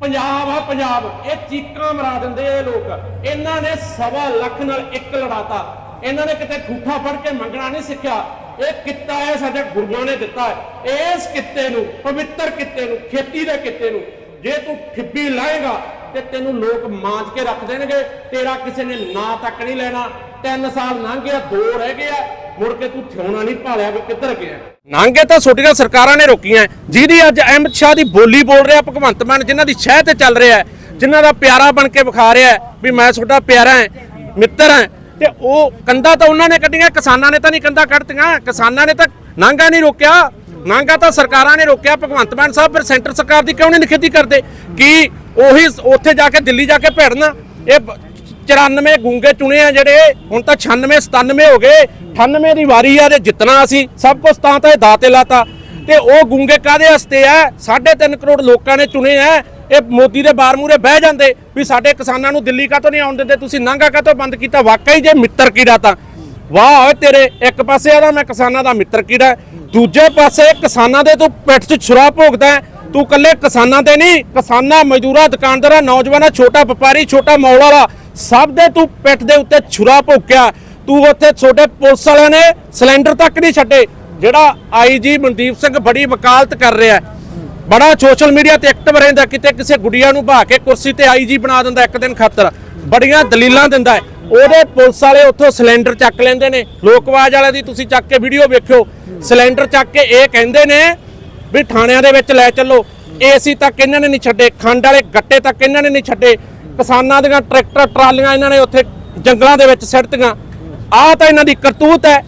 ਪੰਜਾਬ ਆ ਪੰਜਾਬ। ਇਹ ਚੀਕਾਂ ਮਰਾ ਦਿੰਦੇ ਇਹ ਲੋਕ। ਇਹਨਾਂ ਨੇ ਸਵਾ ਲੱਖ ਨਾਲ ਇੱਕ ਲੜਾਤਾ। ਇਹਨਾਂ ਨੇ ਕਿਤੇ ਠੂਠਾ ਫੜ ਕੇ ਮੰਗਣਾ ਨਹੀਂ ਸਿੱਖਿਆ। ਇਹ ਕਿੱਤਾ ਹੈ ਸਾਡੇ ਗੁਰੂਆਂ ਨੇ ਦਿੱਤਾ ਹੈ। ਇਸ ਕਿੱਤੇ ਨੂੰ, ਪਵਿੱਤਰ ਕਿੱਤੇ ਨੂੰ, ਖੇਤੀ ਦੇ ਕਿੱਤੇ ਨੂੰ, ਜੇ ਤੂੰ ਠਿੱਬੀ ਲਾਏਗਾ ਤੇ ਤੈਨੂੰ ਲੋਕ ਮਾਂਜ ਕੇ ਰੱਖ ਦੇਣਗੇ। ਤੇਰਾ ਕਿਸੇ ਨੇ ਨਾਂ ਤੱਕ ਨਹੀਂ ਲੈਣਾ। 3 ਸਾਲ ਲੰਘ ਗਿਆ ਦੋ ਰਹਿ ਗਏ ਮੁੜ ਕੇ ਤੂੰ ਥਿਉਣਾ ਨਹੀਂ ਭਾਲਿਆ ਵੀ ਕਿੱਧਰ ਗਿਆ। ਨਾਂਗੇ ਤਾਂ ਛੋਟੀਆਂ ਸਰਕਾਰਾਂ ਨੇ ਰੋਕੀਆਂ। ਜਿਹਦੀ ਅੱਜ ਅਹਿਮਦ ਸ਼ਾਹ ਦੀ ਬੋਲੀ ਬੋਲ ਰਿਹਾ ਭਗਵੰਤ ਮਾਨ ਜਿਨ੍ਹਾਂ ਦੀ ਸ਼ਹਿ ਤੇ ਚੱਲ ਰਿਹਾ ਹੈ, ਜਿਨ੍ਹਾਂ ਦਾ ਪਿਆਰਾ ਬਣ ਕੇ ਵਿਖਾ ਰਿਹਾ ਵੀ ਮੈਂ ਤੁਹਾਡਾ ਪਿਆਰਾ ਹਾਂ ਮਿੱਤਰ ਹਾਂ। ਤੇ ਉਹ ਕੰਦਾ ਤਾਂ ਉਹਨਾਂ ਨੇ ਕੱਢੀਆਂ ਕਿਸਾਨਾਂ ਨੇ ਤਾਂ ਨਹੀਂ ਕੰਦਾ ਕੱਢਤੀਆਂ ਕਿਸਾਨਾਂ ਨੇ ਤਾਂ ਨਾਂਗਾ ਨਹੀਂ ਰੋਕਿਆ। ਨਾਂਗਾ ਤਾਂ ਸਰਕਾਰਾਂ ਨੇ ਰੋਕਿਆ ਭਗਵੰਤ ਮਾਨ ਸਾਹਿਬ ਫਿਰ ਸੈਂਟਰ ਸਰਕਾਰ ਦੀ ਕਿਉਂ ਨਹੀਂ ਨਿਖੇਧੀ ਕਰਦੇ? ਕੀ ਉਹੀ ਉੱਥੇ ਜਾ ਕੇ ਦਿੱਲੀ ਜਾ ਕੇ ਭੇੜਨਾ? ਇਹ 94 ਗੂੰਗੇ ਚੁਣੇ ਆ ਜਿਹੜੇ, ਹੁਣ ਤਾਂ 96 97 ਹੋ ਗਏ 98 ਦੀ ਵਾਰੀ ਆ ਤੇ ਜਿੱਤਣਾ ਅਸੀਂ, ਸਭ ਕੁਝ ਤਾਂ ਤਾਂ ਇਹ ਦਾਤੇ ਲਾਤਾ। ਤੇ ਉਹ ਗੂੰਗੇ ਕਾਦੇ ਵਾਸਤੇ ਆ? 3.5 ਕਰੋੜ ਲੋਕਾਂ ਨੇ ਚੁਣੇ ਆ, ਇਹ ਮੋਦੀ ਦੇ ਬਾਰ ਮੂਰੇ ਬਹਿ ਜਾਂਦੇ ਵੀ ਸਾਡੇ ਕਿਸਾਨਾਂ ਨੂੰ ਦਿੱਲੀ ਕਾਹਤੋਂ ਨਹੀਂ ਆਉਣ ਦਿੰਦੇ, ਤੁਸੀਂ ਨਾਂਗਾ ਕਾਹਤੋਂ ਬੰਦ ਕੀਤਾ? ਵਾਕਈ ਜੇ ਮਿੱਤਰ ਕੀੜਾ ਤਾਂ। ਵਾਹ ਓਏ ਤੇਰੇ, ਇੱਕ ਪਾਸੇ ਆਦਾ ਮੈਂ ਕਿਸਾਨਾਂ ਦਾ ਮਿੱਤਰ ਕੀੜਾ, ਦੂਜੇ ਪਾਸੇ ਕਿਸਾਨਾਂ ਦੇ ਤੂੰ ਪਿੱਠ 'ਚ ਛੁਰਾ ਭੋਗਦਾ ਤੂੰ ਕੱਲੇ ਕਿਸਾਨਾਂ ਦੇ ਨਹੀਂ, ਕਿਸਾਨਾਂ, ਮਜ਼ਦੂਰਾਂ, ਦੁਕਾਨਦਾਰਾਂ, ਨੌਜਵਾਨਾਂ, ਛੋਟਾ ਵਪਾਰੀ, ਛੋਟਾ ਮੌਲ ਵਾਲਾ ਸਭ ਦੇ ਤੂੰ ਪਿੱਠ ਦੇ ਉੱਤੇ ਛੁਰਾ ਭੋਕਿਆ। ਤੂੰ ਉੱਥੇ ਛੋਟੇ ਪੁਲਿਸ ਵਾਲਿਆਂ ਨੇ ਸਿਲੰਡਰ ਤੱਕ ਨਹੀਂ ਛੱਡੇ, ਜਿਹੜਾ ਆਈਜੀ ਮਨਦੀਪ ਸਿੰਘ ਬੜੀ ਵਕਾਲਤ ਕਰ ਰਿਹਾ ਹੈ। ਬੜਾ ਸੋਸ਼ਲ ਮੀਡੀਆ ਤੇ ਐਕਟਿਵ ਰਹਿੰਦਾ, ਕਿਤੇ ਕਿਸੇ ਗੁੱਡੀਆਂ ਨੂੰ ਭਾ ਕੇ ਕੁਰਸੀ ਤੇ ਆਈਜੀ ਬਣਾ ਦਿੰਦਾ ਇੱਕ ਦਿਨ ਖਾਤਰ। ਬੜੀਆਂ ਦਲੀਲਾਂ ਦਿੰਦਾ ਹੈ। ਉਹਦੇ ਪੁਲਿਸ ਵਾਲੇ ਉੱਥੋਂ ਸਿਲੰਡਰ ਚੱਕ ਲੈਂਦੇ ਨੇ। ਲੋਕਵਾਜ ਵਾਲਿਆਂ ਦੀ ਤੁਸੀਂ ਚੱਕ ਕੇ ਵੀਡੀਓ ਵੇਖਿਓ। ਸਿਲੰਡਰ ਚੱਕ ਕੇ ਇਹ ਕਹਿੰਦੇ ਨੇ ਵੀ ਥਾਣਿਆਂ ਦੇ ਵਿੱਚ ਲੈ ਚੱਲੋ। ਏਸੀ ਤੱਕ ਇਹਨਾਂ ਨੇ ਨਹੀਂ ਛੱਡੇ, ਖੰਡ ਵਾਲੇ ਗੱਟੇ ਤੱਕ ਇਹਨਾਂ ਨੇ ਨਹੀਂ ਛੱਡੇ। ਕਿਸਾਨਾਂ ਦੀਆਂ ਟਰੈਕਟਰ, ਟਰਾਲੀਆਂ ਇਹਨਾਂ ਨੇ ਉੱਥੇ ਜੰਗਲਾਂ ਦੇ ਵਿੱਚ ਸਿੱਟਤੀਆਂ। ਆਹ ਤਾਂ ਇਹਨਾਂ ਦੀ ਕਰਤੂਤ ਹੈ।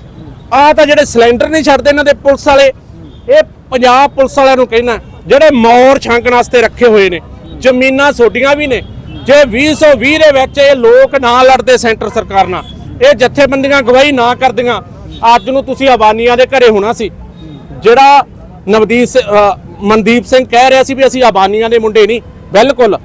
ਆਹ ਤਾਂ ਜਿਹੜੇ ਸਿਲੰਡਰ ਨਹੀਂ ਛੱਡਦੇ ਇਹਨਾਂ ਦੇ ਪੁਲਿਸ ਵਾਲੇ, ਇਹ ਪੰਜਾਬ ਪੁਲਿਸ ਵਾਲਿਆਂ ਨੂੰ ਕਹਿਣਾ ਜਿਹੜੇ ਮੌਰ ਛਾਂਕਣ ਵਾਸਤੇ ਰੱਖੇ ਹੋਏ ਨੇ, ਜ਼ਮੀਨਾਂ ਛੋਡੀਆਂ ਵੀ ਨੇ, ਜੇ 2020 ਦੇ ਵਿੱਚ ਇਹ ਲੋਕ ਨਾ ਲੜਦੇ ਸੈਂਟਰ ਸਰਕਾਰ ਨਾਲ, ਇਹ ਜਥੇਬੰਦੀਆਂ ਗਵਾਹੀ ਨਾ ਕਰਦੀਆਂ, ਅੱਜ ਨੂੰ ਤੁਸੀਂ ਆਬਾਨੀਆਂ ਦੇ ਘਰੇ ਹੋਣਾ ਸੀ। ਜਿਹੜਾ ਨਵਦੀਪ ਮਨਦੀਪ ਸਿੰਘ ਕਹਿ ਰਿਹਾ ਸੀ ਵੀ ਅਸੀਂ ਆਬਾਨੀਆਂ ਦੇ ਮੁੰਡੇ ਨਹੀਂ, ਬਿਲਕੁਲ।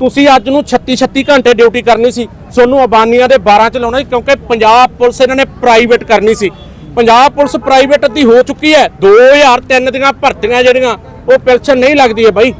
ਤੁਸੀਂ ਅੱਜ ਨੂੰ 36 36 ਘੰਟੇ ਡਿਊਟੀ ਕਰਨੀ ਸੀ, ਸੋਨੂੰ ਅਬਾਨੀਆਂ ਦੇ 12 ਚ ਲਾਉਣਾ ਸੀ, ਕਿਉਂਕਿ ਪੰਜਾਬ ਪੁਲਿਸ ਇਹਨਾਂ ਨੇ ਪ੍ਰਾਈਵੇਟ ਕਰਨੀ ਸੀ। ਪੰਜਾਬ ਪੁਲਿਸ ਪ੍ਰਾਈਵੇਟ ਅੱਧੀ ਹੋ ਚੁੱਕੀ ਹੈ 2003 ਦੀਆਂ ਭਰਤੀਆਂ ਜਿਹੜੀਆਂ, ਉਹ ਪੈਨਸ਼ਨ ਨਹੀਂ ਲੱਗਦੀ ਹੈ ਬਾਈ।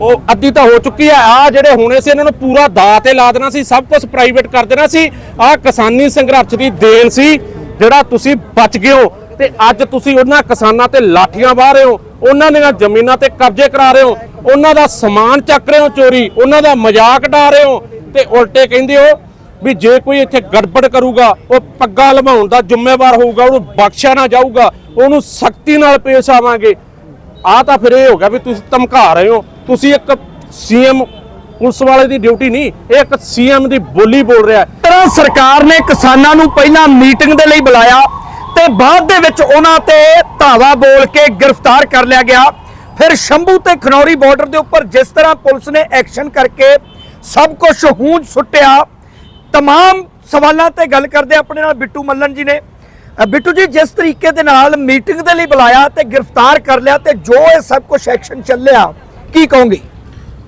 ਉਹ ਅੱਧੀ ਤਾਂ ਹੋ ਚੁੱਕੀ ਹੈ ਆ ਜਿਹੜੇ ਹੋਣੇ ਸੀ, ਇਹਨਾਂ ਨੂੰ ਪੂਰਾ ਦਾ ਤੇ ਲਾ ਦੇਣਾ ਸੀ, ਸਭ ਕੁਝ ਪ੍ਰਾਈਵੇਟ ਕਰ ਦੇਣਾ ਸੀ। ਆ ਕਿਸਾਨੀ ਸੰਘਰਸ਼ ਦੀ ਦੇਣ ਸੀ, ਜਿਹੜਾ ਤੁਸੀਂ ਬਚ ਗਏ ਹੋ। ਤੇ ਅੱਜ ਤੁਸੀਂ ਉਹਨਾਂ ਕਿਸਾਨਾਂ ਤੇ ਲਾਠੀਆਂ ਵਾਹ ਰਹੇ ਹੋ, ਉਹਨਾਂ ਦੀਆਂ ਜ਼ਮੀਨਾਂ ਤੇ ਕਬਜ਼ੇ ਕਰਾ ਰਹੇ ਹੋ, ਉਹਨਾਂ ਦਾ ਸਮਾਨ ਚੱਕ ਰਹੇ ਹੋ ਚੋਰੀ, ਉਹਨਾਂ ਦਾ ਮਜ਼ਾਕ ਡਾ ਰਹੇ ਹੋ ਤੇ ਉਲਟੇ ਕਹਿੰਦੇ ਹੋ ਵੀ ਜੇ ਕੋਈ ਇੱਥੇ ਗੜਬੜ ਕਰੂਗਾ, ਉਹ ਪੱਗਾ ਲਵਾਉਣ ਦਾ ਜ਼ਿੰਮੇਵਾਰ ਹੋਊਗਾ, ਉਹਨੂੰ ਬਖਸ਼ਿਆ ਨਾ ਜਾਊਗਾ, ਉਹਨੂੰ ਸਖਤੀ ਨਾਲ ਪੇਸ਼ ਆਵਾਂਗੇ। ਆ ਤਾਂ ਫਿਰ ਇਹ ਹੋ ਗਿਆ ਵੀ ਤੁਸੀਂ ਧਮਕਾ ਰਹੇ ਹੋ, ਤੁਸੀਂ ਇੱਕ ਸੀਐਮ ਪੁਲਿਸ ਵਾਲੇ ਦੀ ਡਿਊਟੀ ਨਹੀਂ, ਇਹ ਇੱਕ ਸੀਐਮ ਦੀ ਬੋਲੀ ਬੋਲ ਰਿਹਾ। ਹੈ ਤਰ੍ਹਾਂ ਸਰਕਾਰ ਨੇ ਕਿਸਾਨਾਂ ਨੂੰ ਪਹਿਲਾਂ ਮੀਟਿੰਗ ਦੇ ਲਈ ਬੁਲਾਇਆ ਤੇ ਬਾਅਦ ਦੇ ਵਿੱਚ ਉਹਨਾਂ ਤੇ ਧਾਵਾ ਬੋਲ ਕੇ ਗ੍ਰਿਫਤਾਰ ਕਰ ਲਿਆ ਗਿਆ ਫਿਰ ਸ਼ੰਭੂ ਤੇ ਖਨੌਰੀ ਬਾਰਡਰ ਦੇ ਉੱਪਰ ਜਿਸ ਤਰ੍ਹਾਂ ਪੁਲਿਸ ਨੇ ਐਕਸ਼ਨ ਕਰਕੇ ਸਭ ਕੁਝ ਹੂੰਜ ਸੁੱਟਿਆ तमाम ਸਵਾਲਾਂ ਤੇ ਗੱਲ ਕਰਦੇ ਆਪਣੇ ਨਾਲ ਬਿੱਟੂ ਮੱਲਨ ਜੀ ਨੇ ਅ, ਬਿੱਟੂ ਜੀ ਜਿਸ ਤਰੀਕੇ ਦੇ ਨਾਲ ਮੀਟਿੰਗ ਦੇ ਲਈ ਬੁਲਾਇਆ ਤੇ ਗ੍ਰਿਫਤਾਰ ਕਰ ਲਿਆ ਤੇ ਜੋ ਇਹ ਸਭ ਕੁਝ ਐਕਸ਼ਨ ਚੱਲਿਆ ਕੀ ਕਹੋਗੇ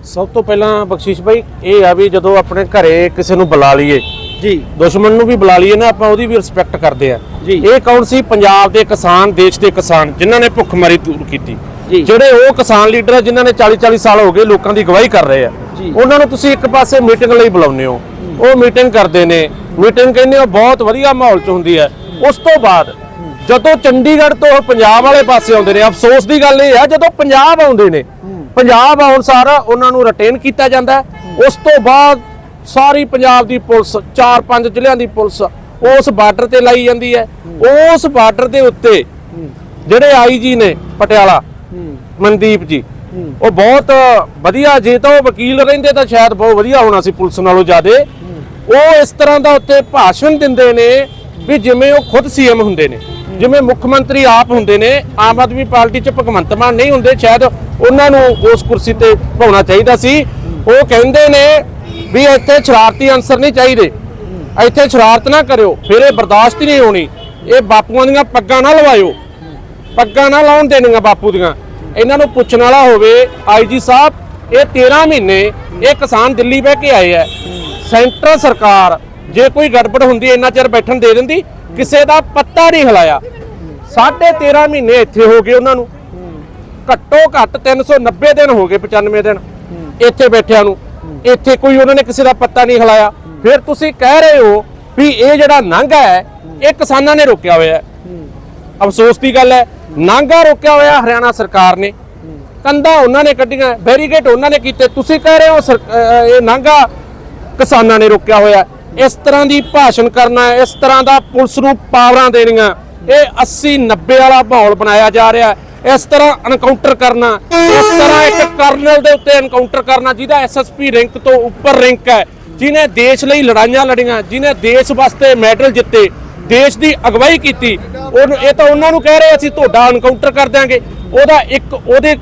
ਸਭ ਤੋਂ ਪਹਿਲਾਂ ਬਖਸ਼ੀਸ਼ ਭਾਈ ਇਹ ਆ ਵੀ ਜਦੋਂ ਆਪਣੇ ਘਰੇ ਕਿਸੇ ਨੂੰ ਬੁਲਾ ਲਈਏ ਜੀ ਦੁਸ਼ਮਣ ਨੂੰ ਵੀ ਬੁਲਾ ਲਈਏ ਨਾ ਆਪਾਂ ਉਹਦੀ ਵੀ ਰਿਸਪੈਕਟ ਕਰਦੇ ਆ ਜੀ। ਇਹ ਕੌਣ ਸੀ? ਪੰਜਾਬ ਦੇ ਕਿਸਾਨ ਦੇਸ਼ ਦੇ ਕਿਸਾਨ ਜਿਨ੍ਹਾਂ ਨੇ ਭੁੱਖਮਰੀ ਦੂਰ ਕੀਤੀ। ਜਿਹੜੇ ਉਹ ਕਿਸਾਨ ਲੀਡਰ ਆ ਜਿਨ੍ਹਾਂ ਨੇ 40 40 ਸਾਲ ਹੋ ਗਏ ਲੋਕਾਂ ਦੀ ਗਵਾਹੀ ਕਰ ਰਹੇ ਆ। ਉਹਨਾਂ ਨੂੰ ਤੁਸੀਂ ਇੱਕ ਪਾਸੇ ਮੀਟਿੰਗ ਲਈ ਬੁਲਾਉਂਦੇ ਹੋ। ਉਹ ਮੀਟਿੰਗ ਕਰਦੇ ਨੇ। ਮੀਟਿੰਗ ਕਹਿੰਦੇ ਹੋ ਬਹੁਤ ਵਧੀਆ ਮਾਹੌਲ ਚ ਹੁੰਦੀ ਹੈ। ਉਸ ਤੋਂ ਬਾਅਦ ਜਦੋਂ ਚੰਡੀਗੜ੍ਹ ਤੋਂ ਉਹ ਪੰਜਾਬ ਵਾਲੇ ਪਾਸੇ ਆਉਂਦੇ ਨੇ ਅਫਸੋਸ ਦੀ ਗੱਲ ਇਹ ਆ ਜਦੋਂ ਪੰਜਾਬ ਆਉਂਦੇ ਨੇ ਪੰਜਾਬ ਆਉਣ ਸਾਰ ਉਹਨਾਂ ਨੂੰ ਰਿਟੇਨ ਕੀਤਾ ਜਾਂਦਾ। ਹੈ। ਉਸ ਤੋਂ ਬਾਅਦ ਸਾਰੀ ਪੰਜਾਬ ਦੀ ਪੁਲਿਸ ਚਾਰ ਪੰਜ ਜ਼ਿਲ੍ਹਿਆਂ ਦੀ ਪੁਲਿਸ ਉਸ ਬਾਰਡਰ ਤੇ ਲਾਈ ਜਾਂਦੀ ਹੈ। ਉਸ ਬਾਰਡਰ ਦੇ ਉੱਤੇ ਜਿਹੜੇ ਆਈਜੀ ਨੇ ਪਟਿਆਲਾ, ਮਨਦੀਪ ਜੀ, ਉਹ ਬਹੁਤ ਵਧੀਆ, ਜੇ ਤਾਂ ਉਹ ਵਕੀਲ ਰਹਿੰਦੇ ਤਾਂ ਸ਼ਾਇਦ ਬਹੁਤ ਵਧੀਆ ਹੋਣਾ ਸੀ ਪੁਲਿਸ ਨਾਲੋਂ ਜ਼ਿਆਦੇ। ਉਹ ਇਸ ਤਰ੍ਹਾਂ ਦਾ ਉੱਤੇ ਭਾਸ਼ਣ ਦਿੰਦੇ ਨੇ ਵੀ ਜਿਵੇਂ ਉਹ ਖੁਦ ਸੀਐਮ ਹੁੰਦੇ ਨੇ, ਜਿਵੇਂ ਮੁੱਖ ਮੰਤਰੀ ਆਪ ਹੁੰਦੇ ਨੇ, ਆਮ ਆਦਮੀ ਪਾਰਟੀ 'ਚ ਭਗਵੰਤ ਮਾਨ ਨਹੀਂ ਹੁੰਦੇ, ਸ਼ਾਇਦ ਉਹਨਾਂ ਨੂੰ ਉਸ ਕੁਰਸੀ ਤੇ ਪਾਉਣਾ ਚਾਹੀਦਾ ਸੀ। ਉਹ ਕਹਿੰਦੇ ਨੇ ਵੀ ਇੱਥੇ ਸ਼ਰਾਰਤੀ ਅਨਸਰ ਨਹੀਂ ਚਾਹੀਦੇ। ਇੱਥੇ ਸ਼ਰਾਰਤ ਨਾ ਕਰਿਓ, ਫਿਰ ਇਹ ਬਰਦਾਸ਼ਤ ਹੀ ਨਹੀਂ ਹੋਣੀ। ਇਹ ਬਾਪੂਆਂ ਦੀਆਂ ਪੱਗਾਂ ਨਾ ਲਵਾਇਓ। ਪੱਗਾਂ ਨਾ ਲਾਉਣ ਦੇਣੀਆਂ ਬਾਪੂ ਦੀਆਂ। ਇਹਨਾਂ ਨੂੰ ਪੁੱਛਣ ਵਾਲਾ ਹੋਵੇ ਆਈਜੀ ਸਾਹਿਬ, ਇਹ 13 ਮਹੀਨੇ ਇਹ ਕਿਸਾਨ ਦਿੱਲੀ ਬਹਿ ਕੇ ਆਏ ਐ ਸੈਂਟਰ ਸਰਕਾਰ, ਜੇ ਕੋਈ ਗੜਬੜ ਹੁੰਦੀ, ਇੰਨਾ ਚਿਰ ਬੈਠਣ ਦੇ ਦਿੰਦੀ, ਕਿਸੇ ਦਾ ਪੱਤਾ ਨਹੀਂ ਹਿਲਾਇਆ। ਸਾਢੇ 13 ਮਹੀਨੇ ਇੱਥੇ ਹੋ ਗਏ ਉਹਨਾਂ ਨੂੰ। ਘੱਟੋ ਘੱਟ 390 ਦਿਨ ਹੋ ਗਏ 95 ਦਿਨ ਇੱਥੇ ਬੈਠਿਆਂ ਨੂੰ। ਇੱਥੇ ਕੋਈ ਉਹਨਾਂ ਨੇ ਕਿਸੇ ਦਾ ਪੱਤਾ ਨਹੀਂ ਹਿਲਾਇਆ। ਫਿਰ ਤੁਸੀਂ ਕਹਿ ਰਹੇ ਹੋ ਵੀ ਇਹ ਜਿਹੜਾ ਨਾਂਗਾ ਹੈ, ਇਹ ਕਿਸਾਨਾਂ ਨੇ ਰੋਕਿਆ ਹੋਇਆ ਹੈ। ਅਫਸੋਸ ਦੀ ਗੱਲ ਹੈ, ਨਾਂਗਾ ਰੋਕਿਆ ਹੋਇਆ ਹਰਿਆਣਾ ਸਰਕਾਰ ਨੇ। ਕੰਧਾਂ ਉਹਨਾਂ ਨੇ ਕੱਢੀਆਂ ਬੈਰੀਗੇਟ ਉਹਨਾਂ ਨੇ ਕੀਤੇ। ਤੁਸੀਂ ਕਹਿ ਰਹੇ ਹੋ ਇਹ ਨਾਂਗਾ ਕਿਸਾਨਾਂ ਨੇ ਰੋਕਿਆ ਹੋਇਆ ਇਸ ਤਰ੍ਹਾਂ ਦੀ ਭਾਸ਼ਣ ਕਰਨਾ ਇਸ ਤਰ੍ਹਾਂ ਦਾ ਪੁਲਿਸ ਨੂੰ ਪਾਵਰਾਂ ਦੇਣੀਆਂ। ਇਹ 80 90 ਵਾਲਾ ਮਾਹੌਲ ਬਣਾਇਆ ਜਾ ਰਿਹਾ ਇਸ ਤਰ੍ਹਾਂ ਐਨਕਾਊਂਟਰ ਕਰਨਾ, ਇਸ ਤਰ੍ਹਾਂ ਇੱਕ ਕਰਨਲ ਦੇ ਉੱਤੇ ਐਨਕਾਊਂਟਰ ਕਰਨਾ, ਜਿਹਦਾ ਐਸਐਸਪੀ ਰੈਂਕ ਤੋਂ ਉੱਪਰ ਰੈਂਕ ਹੈ। ਜਿਨੇ ਦੇਸ਼ ਲਈ ਲੜਾਈਆਂ ਲੜੀਆਂ, ਜਿਨੇ ਦੇਸ਼ ਵਾਸਤੇ ਮੈਡਲ ਜਿੱਤੇ, ਦੇਸ਼ ਦੀ ਅਗਵਾਈ ਕੀਤੀ, ਉਹਨੂੰ, ਇਹ ਤਾਂ ਉਹਨਾਂ ਨੂੰ ਕਹਿ ਰਹੇ ਅਸੀਂ ਤੁਹਾਡਾ ਐਨਕਾਊਂਟਰ ਕਰ ਦਿਆਂਗੇ। ਉਹਦਾ ਇੱਕ, ਉਹਦੇ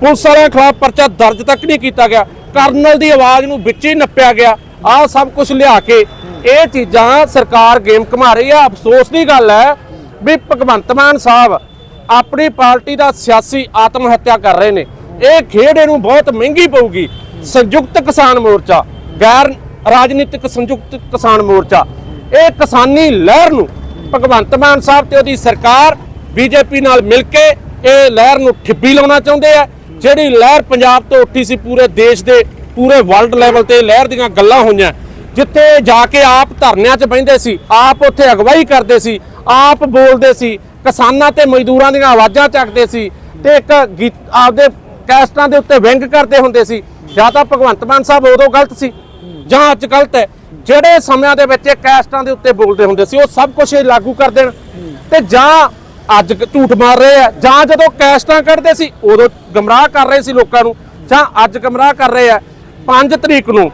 ਪੁਲਿਸ ਵਾਲਿਆਂ ਖਿਲਾਫ ਪਰਚਾ ਦਰਜ ਤੱਕ ਨਹੀਂ ਕੀਤਾ ਗਿਆ। ਕਰਨਲ ਦੀ ਆਵਾਜ਼ ਨੂੰ ਵਿੱਚ ਹੀ ਨੱਪਿਆ ਗਿਆ। ਆਹ ਸਭ ਕੁਝ ਲਿਆ ਕੇ ਇਹ ਚੀਜ਼ਾਂ ਸਰਕਾਰ ਗੇਮ ਘਮਾ ਰਹੀ ਆ। ਅਫਸੋਸ ਦੀ ਗੱਲ ਹੈ ਵੀ ਭਗਵੰਤ ਮਾਨ ਸਾਹਿਬ ਆਪਣੀ ਪਾਰਟੀ ਦਾ ਸਿਆਸੀ ਆਤਮ ਹੱਤਿਆ ਕਰ ਰਹੇ ਨੇ। ਇਹ ਖੇਡ ਇਹਨੂੰ ਬਹੁਤ ਮਹਿੰਗੀ ਪਊਗੀ। ਸੰਯੁਕਤ ਕਿਸਾਨ ਮੋਰਚਾ। ਗੈਰ ਰਾਜਨੀਤਿਕ ਸੰਯੁਕਤ ਕਿਸਾਨ ਮੋਰਚਾ। ਇਹ ਕਿਸਾਨੀ ਲਹਿਰ ਨੂੰ ਭਗਵੰਤ ਮਾਨ ਸਾਹਿਬ ਤੇ ਉਹਦੀ ਸਰਕਾਰ, ਬੀਜੇਪੀ ਨਾਲ ਮਿਲ ਕੇ ਇਹ ਲਹਿਰ ਨੂੰ ਠਿੱਬੀ ਲਾਉਣਾ ਚਾਹੁੰਦੇ ਆ। ਜਿਹੜੀ ਲਹਿਰ ਪੰਜਾਬ ਤੋਂ ਉੱਠੀ ਸੀ ਪੂਰੇ ਦੇਸ਼ ਦੇ, ਪੂਰੇ ਵਰਲਡ ਲੈਵਲ ਤੇ ਲਹਿਰ ਦੀਆਂ ਗੱਲਾਂ ਹੋਈਆਂ। ਜਿੱਥੇ ਜਾ ਕੇ ਆਪ ਧਰਨਿਆਂ 'ਚ ਬਹਿੰਦੇ ਸੀ, ਆਪ ਉੱਥੇ ਅਗਵਾਈ ਕਰਦੇ ਸੀ, ਆਪ ਬੋਲਦੇ ਸੀ, ਕਿਸਾਨਾਂ ਤੇ ਮਜ਼ਦੂਰਾਂ ਦੀਆਂ ਆਵਾਜ਼ਾਂ ਚੱਕਦੇ ਸੀ ਤੇ ਇੱਕ ਗੀਤ ਆਪਦੇ ਕੈਸਟਾਂ ਦੇ ਉੱਤੇ ਵਿੰਗ ਕਰਦੇ ਹੁੰਦੇ ਸੀ। ਜਾਂ ਤਾਂ ਭਗਵੰਤ ਮਾਨ ਸਾਹਿਬ ਉਦੋਂ ਗਲਤ ਸੀ ਜਾਂ ਅੱਜ ਗਲਤ ਹੈ ਜਿਹੜੇ ਸਮਿਆਂ ਦੇ ਵਿੱਚ ਇਹ ਕੈਸਟਾਂ ਦੇ ਉੱਤੇ ਬੋਲਦੇ ਹੁੰਦੇ ਸੀ, ਉਹ ਸਭ ਕੁਝ ਇਹ ਲਾਗੂ ਕਰ ਦੇਣ। ਤੇ ਜਾਂ ਅੱਜ ਝੂਠ ਮਾਰ ਰਹੇ ਆ, ਜਾਂ ਜਦੋਂ ਕੈਸਟਾਂ ਕੱਢਦੇ ਸੀ, ਉਦੋਂ ਗਮਰਾਹ ਕਰ ਰਹੇ ਸੀ ਲੋਕਾਂ ਨੂੰ, ਜਾਂ ਅੱਜ ਗਮਰਾਹ ਕਰ ਰਹੇ ਆ। 5 ਤਰੀਕ ਨੂੰ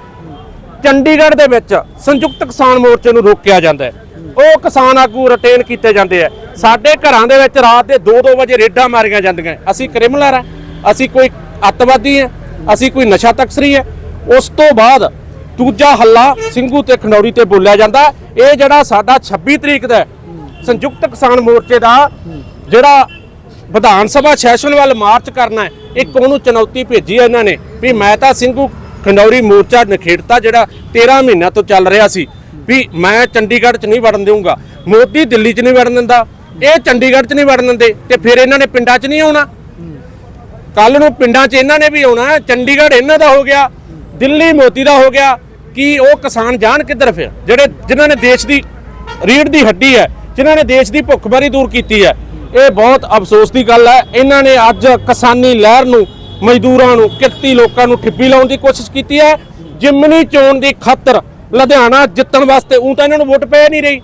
ਚੰਡੀਗੜ੍ਹ ਦੇ ਵਿੱਚ ਸੰਯੁਕਤ ਕਿਸਾਨ ਮੋਰਚੇ ਨੂੰ ਰੋਕਿਆ ਜਾਂਦਾ ਹੈ। ਉਹ ਕਿਸਾਨ ਆਗੂ ਰਿਟੇਨ ਕੀਤੇ ਜਾਂਦੇ ਆ। ਸਾਡੇ ਘਰਾਂ ਦੇ ਵਿੱਚ ਰਾਤ ਦੇ 2-2 ਵਜੇ ਰੇਡਾਂ ਮਾਰੀਆਂ ਜਾਂਦੀਆਂ ਅਸੀਂ ਕ੍ਰਿਮੀਨਲ ਆ, ਅਸੀਂ ਕੋਈ ਅੱਤਵਾਦੀ ਆ, ਅਸੀਂ ਕੋਈ ਨਸ਼ਾ ਤਕਸਰੀ ਹੈ ਉਸ ਤੋਂ ਬਾਅਦ ਦੂਜਾ ਹੱਲਾ ਸਿੰਘੂ ਤੇ ਖਨੌਰੀ ਤੇ ਬੋਲਿਆ ਜਾਂਦਾ ਇਹ ਜਿਹੜਾ ਸਾਡਾ 26 ਤਰੀਕ ਦਾ ਸੰਯੁਕਤ ਕਿਸਾਨ ਮੋਰਚੇ ਦਾ ਜਿਹੜਾ ਵਿਧਾਨ ਸਭਾ ਸੈਸ਼ਨ ਵੱਲ ਮਾਰਚ ਕਰਨਾ ਹੈ, ਇੱਕ ਉਹਨੂੰ ਚੁਣੌਤੀ ਭੇਜੀ ਹੈ ਇਹਨਾਂ ਨੇ ਵੀ ਮੈਂ ਤਾਂ ਸਿੰਘੂ ਖਨੌਰੀ ਮੋਰਚਾ ਨਖੇੜਤਾ ਜਿਹੜਾ 13 ਮਹੀਨਿਆਂ ਤੋਂ ਚੱਲ ਰਿਹਾ ਸੀ ਵੀ ਮੈਂ ਚੰਡੀਗੜ੍ਹ 'ਚ ਨਹੀਂ ਵੜਨ ਦੇਵਾਂਗਾ ਮੋਦੀ ਦਿੱਲੀ 'ਚ ਨਹੀਂ ਵੜਨ ਦਿੰਦਾ, ਇਹ ਚੰਡੀਗੜ੍ਹ 'ਚ ਨਹੀਂ ਵੜਨ ਦਿੰਦੇ ਤੇ ਫਿਰ ਇਹਨਾਂ ਨੇ ਪਿੰਡਾਂ 'ਚ ਨਹੀਂ ਆਉਣਾ। ਕੱਲ ਨੂੰ ਪਿੰਡਾਂ 'ਚ ਇਹਨਾਂ ਨੇ ਵੀ ਆਉਣਾ ਚੰਡੀਗੜ੍ਹ ਇਹਨਾਂ ਦਾ ਹੋ ਗਿਆ, ਦਿੱਲੀ ਮੋਦੀ ਦਾ ਹੋ ਗਿਆ ਕਿ ਉਹ ਕਿਸਾਨ ਜਾਣ ਕਿੱਧਰ ਫਿਰ? ਜਿਹੜੇ ਜਿਨ੍ਹਾਂ ਨੇ ਦੇਸ਼ ਦੀ ਰੀੜ ਦੀ ਹੱਡੀ ਹੈ, ਜਿਨ੍ਹਾਂ ਨੇ ਦੇਸ਼ ਦੀ ਭੁੱਖਮਰੀ ਦੂਰ ਕੀਤੀ ਹੈ, ਇਹ ਬਹੁਤ ਅਫਸੋਸ ਦੀ ਗੱਲ ਹੈ। ਇਹਨਾਂ ਨੇ ਅੱਜ ਕਿਸਾਨੀ ਲਹਿਰ ਨੂੰ, ਮਜ਼ਦੂਰਾਂ ਨੂੰ, ਕਿਰਤੀ ਲੋਕਾਂ ਨੂੰ ਠਿੱਪੀ ਲਾਉਣ ਦੀ ਕੋਸ਼ਿਸ਼ ਕੀਤੀ ਹੈ। ਜਿਮਨੀ ਚੋਣ ਦੀ ਖਾਤਰ ਲੁਧਿਆਣਾ ਜਿੱਤਣ ਵਾਸਤੇ ਉਹ ਤਾਂ ਇਹਨਾਂ ਨੂੰ ਵੋਟ ਪੈ ਨਹੀਂ ਰਹੀ।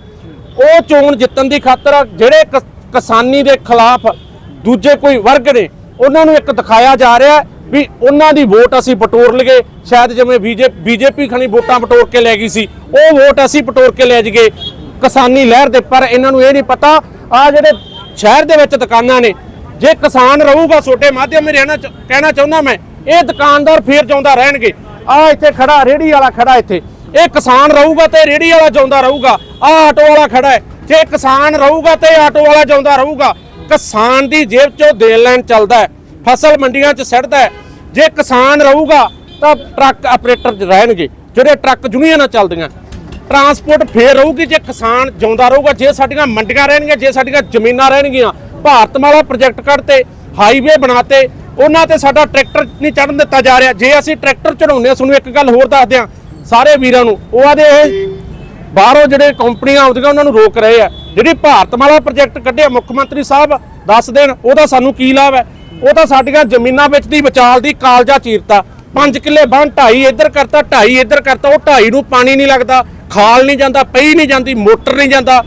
ਉਹ ਚੋਣ ਜਿੱਤਣ ਦੀ ਖਾਤਰ ਜਿਹੜੇ ਕਿਸ- ਕਿਸਾਨੀ ਦੇ ਖਿਲਾਫ ਦੂਜੇ ਕੋਈ ਵਰਗ ਨੇ, ਉਹਨਾਂ ਨੂੰ ਇੱਕ ਦਿਖਾਇਆ ਜਾ ਰਿਹਾ ਵੀ ਉਹਨਾਂ ਦੀ ਵੋਟ ਅਸੀਂ ਬਟੋਰ ਲਈਏ ਸ਼ਾਇਦ ਜਿਵੇਂ ਬੀਜੇਪੀ ਖਣੀ ਵੋਟਾਂ ਬਟੋਰ ਕੇ ਲੈ ਗਈ ਸੀ, ਉਹ ਵੋਟ ਅਸੀਂ ਬਟੋਰ ਕੇ ਲੈ ਜਾਈਏ ਕਿਸਾਨੀ ਲਹਿਰ ਦੇ। ਪਰ ਇਹਨਾਂ ਨੂੰ ਇਹ ਨਹੀਂ ਪਤਾ ਆ ਜਿਹੜੇ ਸ਼ਹਿਰ ਦੇ ਵਿੱਚ ਦੁਕਾਨਾਂ ਨੇ, ਜੇ ਕਿਸਾਨ ਰਹੂਗਾ ਛੋਟੇ ਮਾਧਿਅਮ ਰਹਿਣਾ ਚ- ਕਹਿਣਾ ਚਾਹੁੰਦਾ ਮੈਂ, ਇਹ ਦੁਕਾਨਦਾਰ ਫੇਰ ਜਾਉਂਦਾ ਰਹਿਣਗੇ। ਆ ਇੱਥੇ ਖੜਾ ਰੇੜੀ ਵਾਲਾ ਖੜਾ ਇੱਥੇ। ਇਹ ਕਿਸਾਨ ਰਹੂਗਾ ਤੇ ਰੇੜੀ ਵਾਲਾ ਜਾਉਂਦਾ ਰਹੂਗਾ ਆ ਆਟੋ ਵਾਲਾ ਖੜਾ ਹੈ। ਜੇ ਕਿਸਾਨ ਰਹੂਗਾ ਤੇ ਆਟੋ ਵਾਲਾ ਜਾਉਂਦਾ ਰਹੂਗਾ, ਕਿਸਾਨ ਦੀ ਜੇਬ ਚੋਂ ਦੇਣ ਲੈਣ ਚੱਲਦਾ ਹੈ। ਫਸਲ ਮੰਡੀਆਂ 'ਚ ਸੜਦਾ ਹੈ। ਜੇ ਕਿਸਾਨ ਰਹੂਗਾ ਤਾਂ ਟਰੱਕ ਆਪਰੇਟਰ ਰਹਿਣਗੇ, ਜਿਹੜੇ ਟਰੱਕ ਯੂਨੀਅਨਾਂ ਚੱਲਦੀਆਂ। ਟਰਾਂਸਪੋਰਟ ਫੇਰ ਰਹੂਗੀ ਜੇ ਕਿਸਾਨ ਜਿਉਂਦਾ ਰਹੂਗਾ, ਜੇ ਸਾਡੀਆਂ ਮੰਡੀਆਂ ਰਹਿਣਗੀਆਂ, ਜੇ ਸਾਡੀਆਂ ਜ਼ਮੀਨਾਂ ਰਹਿਣਗੀਆਂ। ਭਾਰਤਮਾਲਾ ਪ੍ਰੋਜੈਕਟ ਕੱਢਤੇ, ਹਾਈਵੇ ਬਣਾਤੇ, ਉਹਨਾਂ ਤੇ ਸਾਡਾ ਟਰੈਕਟਰ ਨਹੀਂ ਚੜਨ ਦਿੱਤਾ ਜਾ ਰਿਹਾ। ਜੇ ਅਸੀਂ ਟਰੈਕਟਰ ਚੜਾਉਂਦੇ ਹਾਂ, ਤੁਹਾਨੂੰ ਇੱਕ ਗੱਲ ਹੋਰ ਦੱਸਦੇ ਦਿਆਂ, ਸਾਰੇ ਵੀਰਾਂ ਨੂੰ, ਉਹ ਆਦੇ ਇਹ ਬਾਹਰੋਂ ਜਿਹੜੇ ਕੰਪਨੀਆਂ ਆਉਂਦੀਆਂ, ਉਹਨਾਂ ਨੂੰ ਰੋਕ ਰਹੇ ਆ। ਜਿਹੜੀ ਭਾਰਤਮਾਲਾ ਪ੍ਰੋਜੈਕਟ ਕੱਢਿਆ, ਮੁੱਖ ਮੰਤਰੀ ਸਾਹਿਬ, ਦੱਸ ਦੇਣ, ਉਹਦਾ ਸਾਨੂੰ ਕੀ ਲਾਭ ਹੈ? ਉਹ ਤਾਂ ਸਾਡੀਆਂ ਜ਼ਮੀਨਾਂ ਵਿੱਚ ਦੀ ਵਿਚਾਲ ਦੀ ਕਾਲਜਾ ਚੀਰਤਾ। 5 ਕਿੱਲੇ ਬਣ ਢਾਈ ਇੱਧਰ ਕਰਤਾ, ਢਾਈ ਇੱਧਰ ਕਰਤਾ, ਉਹ ਢਾਈ ਨੂੰ ਪਾਣੀ ਨਹੀਂ ਲੱਗਦਾ, ਖਾਲ ਨਹੀਂ ਜਾਂਦਾ, ਪਈ ਨਹੀਂ ਜਾਂਦੀ, ਮੋਟਰ ਨਹੀਂ ਜਾਂਦਾ,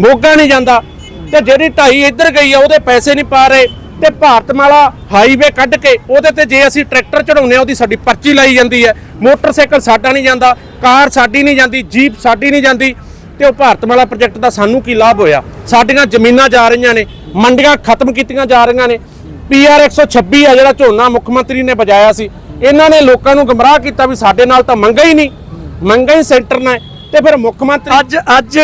ਮੋਗਾ ਨਹੀਂ ਜਾਂਦਾ। ਤੇ ਜਿਹੜੀ ਢਾਈ ਇੱਧਰ ਗਈ ਆ, ਉਹਦੇ ਪੈਸੇ ਨਹੀਂ ਪਾ ਰਹੇ। ਤੇ ਭਾਰਤਮਾਲਾ ਹਾਈਵੇ ਕੱਢ ਕੇ, ਉਹਦੇ ਤੇ ਜੇ ਅਸੀਂ ਟਰੈਕਟਰ ਚੜਾਉਂਦੇ ਆ, ਉਹਦੀ ਸਾਡੀ ਪਰਚੀ ਲਾਈ ਜਾਂਦੀ ਹੈ। ਮੋਟਰਸਾਈਕਲ ਸਾਡਾ ਨਹੀਂ ਜਾਂਦਾ, ਕਾਰ ਸਾਡੀ ਨਹੀਂ ਜਾਂਦੀ, ਜੀਪ ਸਾਡੀ ਨਹੀਂ ਜਾਂਦੀ। ਤੇ ਉਹ ਭਾਰਤਮਾਲਾ ਪ੍ਰੋਜੈਕਟ ਦਾ ਸਾਨੂੰ ਕੀ ਲਾਭ ਹੋਇਆ? ਸਾਡੀਆਂ ਜ਼ਮੀਨਾਂ ਜਾ ਰਹੀਆਂ ਨੇ, ਮੰਡੀਆਂ ਖਤਮ ਕੀਤੀਆਂ ਜਾ ਰਹੀਆਂ ਨੇ। ਪੀਆਰ 126 ਆ ਜਿਹੜਾ ਝੋਨਾ ਮੁੱਖ ਮੰਤਰੀ ਨੇ ਬਜਾਇਆ ਸੀ। ਇਹਨਾਂ ਨੇ ਲੋਕਾਂ ਨੂੰ ਗਮਰਾਹ ਕੀਤਾ ਵੀ ਸਾਡੇ ਨਾਲ ਤਾਂ ਮੰਗਾ ਹੀ ਨਹੀਂ। ਮੰਗਾ ਹੀ ਸੈਂਟਰ ਨੇ ਤੇ ਫਿਰ ਮੁੱਖ ਮੰਤਰੀ ਅੱਜ ਅੱਜ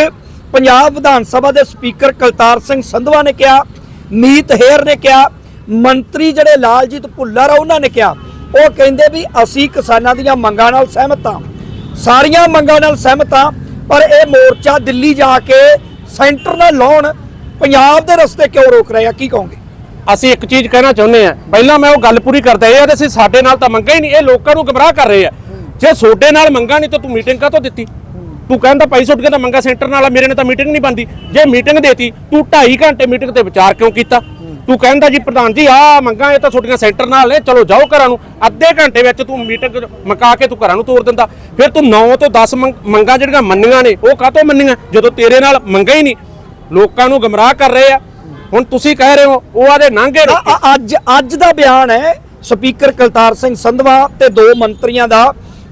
ਪੰਜਾਬ ਵਿਧਾਨ ਸਭਾ ਦੇ ਸਪੀਕਰ ਕਲਤਾਰ ਸਿੰਘ ਸੰਧਵਾ ਨੇ ਕਿਹਾ, ਮੀਤ ਹੇਰ ਨੇ ਕਿਹਾ, ਮੰਤਰੀ ਜਿਹੜੇ ਲਾਲਜੀਤ ਭੁੱਲਰ ਆ ਉਹਨਾਂ ਨੇ ਕਿਹਾ। ਉਹ ਕਹਿੰਦੇ ਵੀ ਅਸੀਂ ਕਿਸਾਨਾਂ ਦੀਆਂ ਮੰਗਾਂ ਨਾਲ ਸਹਿਮਤ ਹਾਂ। ਸਾਰੀਆਂ ਮੰਗਾਂ ਨਾਲ ਸਹਿਮਤ ਹਾਂ, ਪਰ ਇਹ ਮੋਰਚਾ ਦਿੱਲੀ ਜਾ ਕੇ ਸੈਂਟਰ ਨਾਲ ਲਾਉਣ, ਪੰਜਾਬ ਦੇ ਰਸਤੇ ਕਿਉਂ ਰੋਕ ਰਹੇ? ਆ ਕੀ ਕਹੋਗੇ? ਅਸੀਂ ਇੱਕ ਚੀਜ਼ ਕਹਿਣਾ ਚਾਹੁੰਦੇ ਆ ਪਹਿਲਾਂ ਮੈਂ ਉਹ ਗੱਲ ਪੂਰੀ ਕਰਦਾ ਇਹ ਆ ਤੇ ਅਸੀਂ ਸਾਡੇ ਨਾਲ ਤਾਂ ਮੰਗਾ ਹੀ ਨਹੀਂ ਇਹ ਲੋਕਾਂ ਨੂੰ ਗਮਰਾਹ ਕਰ ਰਹੇ ਆ। ਜੇ ਤੁਹਾਡੇ ਨਾਲ ਮੰਗਾ ਨਹੀਂ ਤਾਂ ਤੂੰ ਮੀਟਿੰਗ ਕਾਹਤੋਂ ਦਿੱਤੀ? ਤੂੰ ਕਹਿੰਦਾ ਭਾਈ ਉੱਠ ਕੇ ਤਾਂ ਮੰਗਾ ਸੈਂਟਰ ਨਾਲ ਆ, ਮੇਰੇ ਨੇ ਤਾਂ ਮੀਟਿੰਗ ਨਹੀਂ ਬੰਦੀ ਜੇ ਮੀਟਿੰਗ ਦੇਤੀ ਤੂੰ 2.5 ਘੰਟੇ ਮੀਟਿੰਗ ਤੇ ਵਿਚਾਰ ਕਿਉਂ ਕੀਤਾ? ਤੂੰ ਕਹਿੰਦਾ ਜੀ ਪ੍ਰਧਾਨ ਜੀ ਆ ਮੰਗਾ ਇਹ ਤਾਂ ਤੁਹਾਡੀਆਂ ਸੈਂਟਰ ਨਾਲ ਨੇ ਚਲੋ ਜਾਓ ਘਰਾਂ ਨੂੰ। ਅੱਧੇ ਘੰਟੇ ਵਿੱਚ ਤੂੰ ਮੀਟਿੰਗ ਮੁਕਾ ਕੇ ਤੂੰ ਘਰਾਂ ਨੂੰ ਤੋਰ ਦਿੰਦਾ। ਫਿਰ ਤੂੰ 9 ਤੋਂ 10 ਮੰਗਾ ਜਿਹੜੀਆਂ ਮੰਨੀਆਂ ਨੇ ਉਹ ਕਾਹਤੋਂ ਮੰਨੀਆਂ? ਜਦੋਂ ਤੇਰੇ ਨਾਲ ਮੰਗਾ ਹੀ ਨਹੀਂ ਲੋਕਾਂ ਨੂੰ ਗਮਰਾਹ ਕਰ ਰਹੇ ਆ। ਹੁਣ ਤੁਸੀਂ ਕਹਿ ਰਹੇ ਹੋ ਉਹ ਆਦੇ ਨਾਂਗੇ ਅੱਜ ਅੱਜ ਦਾ ਬਿਆਨ ਹੈ ਸਪੀਕਰ ਕਲਤਾਰ ਸਿੰਘ ਸੰਧਵਾ ਤੇ ਦੋ ਮੰਤਰੀਆਂ ਦਾ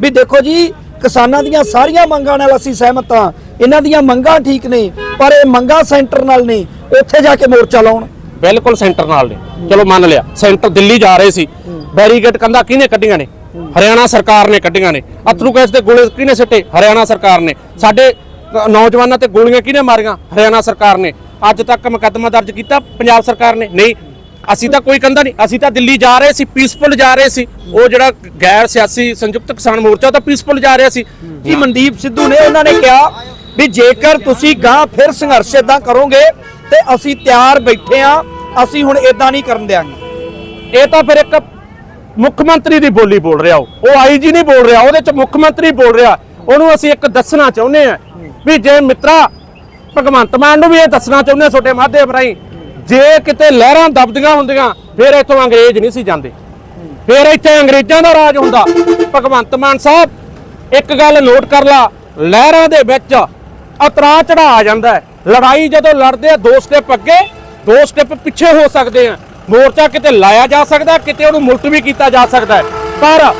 ਵੀ ਦੇਖੋ ਜੀ ਕਿਸਾਨਾਂ ਦੀਆਂ ਸਾਰੀਆਂ ਮੰਗਾਂ ਨਾਲ ਅਸੀਂ ਸਹਿਮਤ ਹਾਂ। ਇਹਨਾਂ ਦੀਆਂ ਮੰਗਾਂ ਠੀਕ ਨੇ ਪਰ ਇਹ ਮੰਗਾਂ ਸੈਂਟਰ ਨਾਲ ਨੇ ਉੱਥੇ ਜਾ ਕੇ ਮੋਰਚਾ ਲਾਉਣ। ਬਿਲਕੁਲ ਸੈਂਟਰ ਨਾਲ ਨੇ। ਚਲੋ ਮੰਨ ਲਿਆ ਸੈਂਟਰ ਦਿੱਲੀ ਜਾ ਰਹੇ ਸੀ। ਬੈਰੀਕੇਡ ਕੰਦਾ ਕਿਹਨੇ ਕੱਢੀਆਂ ਨੇ? ਹਰਿਆਣਾ ਸਰਕਾਰ ਨੇ ਕੱਢੀਆਂ ਨੇ। ਅਥਰੂ ਗੈਸ ਦੇ ਗੋਲੇ ਕਿਹਨੇ ਸਿੱਟੇ? ਹਰਿਆਣਾ ਸਰਕਾਰ ਨੇ। ਸਾਡੇ ਨੌਜਵਾਨਾਂ ਤੇ ਗੋਲੀਆਂ ਕਿਹਨੇ ਮਾਰੀਆਂ? ਹਰਿਆਣਾ ਸਰਕਾਰ ਨੇ। ਅੱਜ ਤੱਕ ਮੁਕੱਦਮਾ ਦਰਜ ਕੀਤਾ, ਪੰਜਾਬ ਸਰਕਾਰ ਨੇ। ਨਹੀਂ, ਅਸੀਂ ਤਾਂ ਕੋਈ ਕੰਦਾ ਨਹੀਂ। ਅਸੀਂ ਤਾਂ ਦਿੱਲੀ ਜਾ ਰਹੇ ਸੀ ਪੀਸਫੁਲ ਜਾ ਰਹੇ ਸੀ। ਉਹ ਜਿਹੜਾ ਗੈਰ ਸਿਆਸੀ ਸੰਯੁਕਤ ਕਿਸਾਨ ਮੋਰਚਾ, ਉਹ ਤਾਂ ਪੀਸਫੁਲ ਜਾ ਰਿਹਾ ਸੀ। ਜੀ, ਮਨਦੀਪ ਸਿੱਧੂ ਨੇ ਉਹਨਾਂ ਨੇ ਕਿਹਾ ਵੀ ਜੇਕਰ ਤੁਸੀਂ ਗਾਂ ਫਿਰ ਸੰਘਰਸ਼ ਇਦਾਂ ਕਰੋਗੇ ਤੇ ਅਸੀਂ ਤਿਆਰ ਬੈਠੇ ਆ, ਅਸੀਂ ਹੁਣ ਇਦਾਂ ਨਹੀਂ ਕਰਨ ਦਿਆਂਗੇ। ਇਹ ਤਾਂ ਫਿਰ ਇੱਕ ਮੁੱਖ ਮੰਤਰੀ ਦੀ ਬੋਲੀ ਬੋਲ ਰਿਹਾ ਉਹ। ਉਹ ਆਈਜੀ ਨਹੀਂ ਬੋਲ ਰਿਹਾ, ਉਹਦੇ ਚ ਮੁੱਖ ਮੰਤਰੀ ਬੋਲ ਰਿਹਾ। ਉਹਨੂੰ ਅਸੀਂ ਇੱਕ ਦੱਸਣਾ ਚਾਹੁੰਦੇ ਆ ਵੀ ਜੇ ਮਿੱਤਰਾ ਭਗਵੰਤ ਮਾਨ ਨੂੰ ਵੀ ਇਹ ਦੱਸਣਾ ਚਾਹੁੰਦੇ ਆ ਛੋਟੇ ਮਾਧਿਅਮ ਰਾਹੀਂ। ਜੇ ਕਿਤੇ ਲਹਿਰਾਂ ਦਬਦੀਆਂ ਹੁੰਦੀਆਂ, ਫਿਰ ਇੱਥੋਂ ਅੰਗਰੇਜ਼ ਨਹੀਂ ਸੀ ਜਾਂਦੇ। ਫਿਰ ਇੱਥੇ ਅੰਗਰੇਜ਼ਾਂ ਦਾ ਰਾਜ ਹੁੰਦਾ। ਭਗਵੰਤ ਮਾਨ ਸਾਹਿਬ, ਇੱਕ ਗੱਲ ਨੋਟ ਕਰ ਲਾ, ਲਹਿਰਾਂ ਦੇ ਵਿੱਚ ਉਤਰਾ ਚੜਾ ਆ ਜਾਂਦਾ ਹੈ। ਲੜਾਈ ਜਦੋਂ ਲੜਦੇ ਆ, ਦੋ ਸਟੈਪ ਅੱਗੇ, ਦੋ ਸਟੈਪ ਪਿੱਛੇ ਹੋ ਸਕਦੇ ਆ। ਮੋਰਚਾ ਕਿਤੇ ਲਾਇਆ ਜਾ ਸਕਦਾ, ਕਿਤੇ ਉਹਨੂੰ ਮੁਲਤਵੀ ਕੀਤਾ ਜਾ ਸਕਦਾ ਪਰ